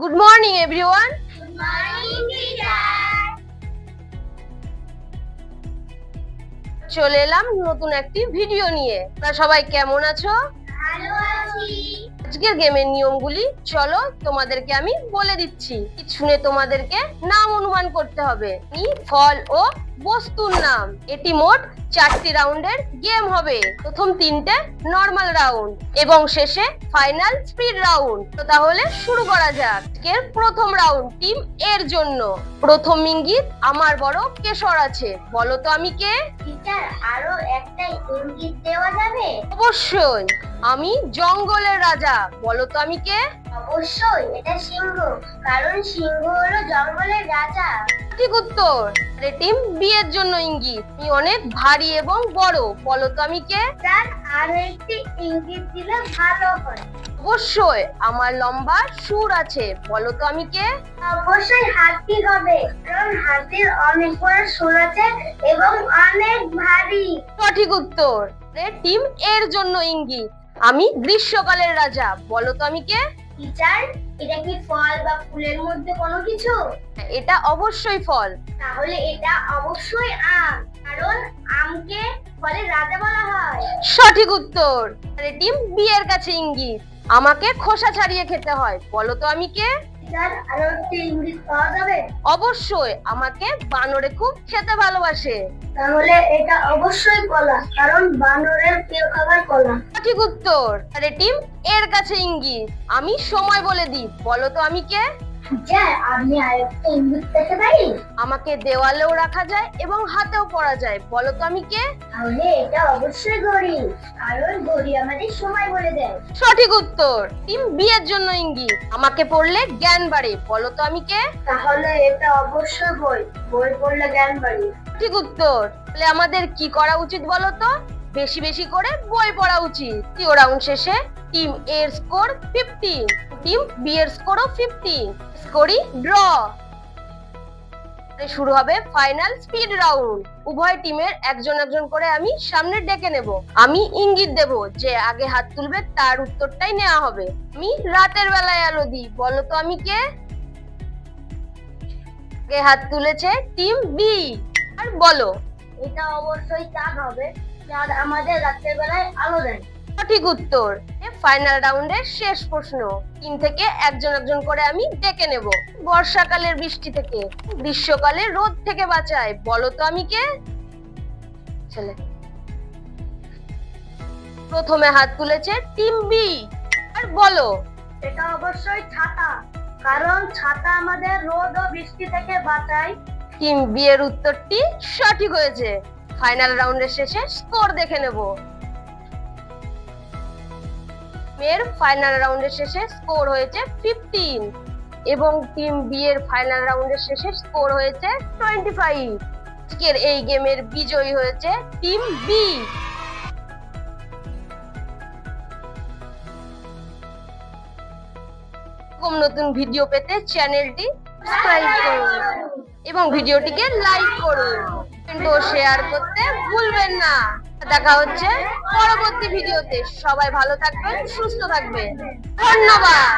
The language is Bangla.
গুড মর্নিং এভরিওয়ান চলে এলাম নতুন একটি ভিডিও নিয়ে। তা সবাই কেমন আছো? আজকের গেমের নিয়মগুলি চলো তোমাদেরকে আমি বলে দিচ্ছি। শুনে তোমাদেরকে নাম অনুমান করতে হবে। ফল ও বস্তুর নাম। এটি মোট চারটি রাউন্ডের গেম হবে। প্রথম তিনটে নর্মাল রাউন্ড এবং শেষে ফাইনাল স্পিড রাউন্ড তো তাহলে শুরু করা যাক। আজকের প্রথম রাউন্ড টিম এর জন্য। প্রথম ইঙ্গিত আমার বড় কেশর আছে। বলো তো আমি কে? টিচার আরও একটা ইঙ্গিত দেওয়া যাবে? অবশ্যই। আমি জঙ্গলের রাজা। বলো তো আমি কে? অবশ্যই এটা সিংহ। কারণ সিংহ হলো জঙ্গলের রাজা। উত্তর। আরে টিম বিয়ের জন্য ইঙ্গিত। তুমি অনেক ভারী এবং বড়। বলো তো আমি কে? আরও একটি ইঙ্গিত দিলে ভালো হয়। অবশ্যই আমার লম্বা সুর আছে। বলো তো আমি কে? অবশ্যই হাতি হবে। কারণ হাতির অনেক বড় সুর আছে এবং অনেক ভারী। সঠিক উত্তর। টিম এর জন্য ইঙ্গিত। আমি গ্রীষ্মকালের রাজা। বলো তো আমি কে? টিচার এটা কি ফল বা ফুলের মধ্যে কোনো কিছু? এটা অবশ্যই ফল। তাহলে এটা অবশ্যই আম কারণ আমকে ফলের রাজা বলা হয়। সঠিক উত্তর। আরে টিম বিয়ের কাছে ইঙ্গিত। আমাকে খোসা ছাড়িয়ে খেতে হয়। বলো তো আমি কে? টিচার আরও একটি ইঙ্গিত পাওয়া যাবে? অবশ্যই আমাকে বানরে খুব খেতে ভালোবাসে। তাহলে এটা অবশ্যই কলা কারণ বানরের প্রিয় খাবার কলা। সঠিক উত্তর আরে টিম এর কাছে ইঙ্গিত। আমি সময় বলে দিই বলো তো আমি কে? টিচার আপনি আরেকটা ইঙ্গিত পেতে পারি? আমাকে দেওয়ালেও রাখা যায় এবং হাতেও পরা যায়। বলো তো আমি কে? তাহলে এটা অবশ্যই ঘড়ি কারণ ঘড়ি আমাদের সময় বলে দেয়। সঠিক উত্তর। টিম বিয়ের জন্য ইঙ্গিত। আমাকে পড়লে জ্ঞান বাড়ে। বলো তো আমি কে? তাহলে এটা অবশ্যই বই। বই পড়লে জ্ঞান বাড়ি। সঠিক উত্তর। তাহলে আমাদের কি করা উচিত বলো তো? বেশি বেশি করে বই পড়া উচিত। তৃতীয় রাউন্ড শেষে টিম এর স্কোর ফিফটিন টিম বি এর স্কোরও ফিফটিন স্কোরই ড্র শুরু হবে ফাইনাল স্পিড রাউন্ড উভয় টিমের একজন একজন করে আমি সামনে ডেকে নেব। আমি ইঙ্গিত দেব যে আগে হাত তুলবে, তার উত্তরটাই নেওয়া হবে। আমি রাতের বেলায় আলো দিই। বলো তো আমি কে? আগে হাত তুলেছে? টিম বি আর বলো। এটা অবশ্যই চাঁদ হবে। চাঁদ আমাদের রাতের বেলায় আলো দেয়। সঠিক উত্তর। ফাইনাল রাউন্ডের শেষ প্রশ্ন। তিন থেকে একজন একজন করে আমি ডেকে নেব। বর্ষাকালের বৃষ্টি থেকে গ্রীষ্মকালে রোদ থেকে বাঁচায়। বলো তো আমি কে? ছেলে। প্রথমে হাত তুলেছে টিম বি আর বলো। এটা অবশ্যই ছাতা কারণ ছাতা আমাদের রোদ ও বৃষ্টি থেকে বাঁচায়। টিম বি এর উত্তরটি সঠিক হয়েছে। ফাইনাল রাউন্ডের শেষে স্কোর দেখে নেব। এর ফাইনাল রাউন্ডের শেষে স্কোর হয়েছে ফিফটিন এবং টিম বি এর ফাইনাল রাউন্ডের শেষে স্কোর হয়েছে টোয়েন্টি ফাইভ আজকের এই গেমের বিজয়ী হয়েছে টিম বি এরকম নতুন ভিডিও পেতে চ্যানেলটি সাবস্ক্রাইব করুন এবং ভিডিওটিকে লাইক করুন। কিন্তু শেয়ার করতে ভুলবেন না। দেখা হচ্ছে পরবর্তী ভিডিওতে। সবাই ভালো থাকবেন, সুস্থ থাকবেন। ধন্যবাদ।